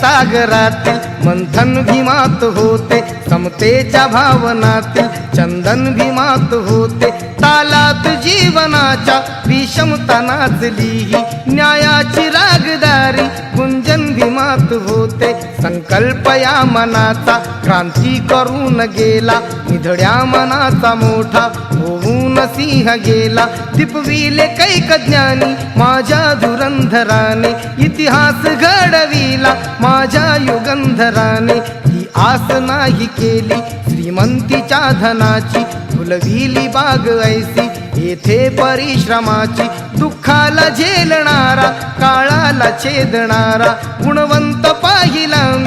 सागरातील मंथन भीमात होते समतेच्या भावनातील चंदन भीमात होते. तालात जीवनाच्या विषमता नाचली ही न्यायाची रागदारी गुंजन भीमात होते. संकल्प या मनाचा क्रांती करून गेला निधड्या मनाचा मोठा होऊन सिंह गेला. दिपविले कैक ज्ञानी माझ्या धुरंधराने इतिहास घडवी माझ्या युगंधराने ही आस नाही केली. श्रीमंतीच्या धनाची फुलविली बाग ऐसी. येथे परिश्रमाची दुःखाला झेलणारा काळाला छेदणारा गुणवंत पाहिला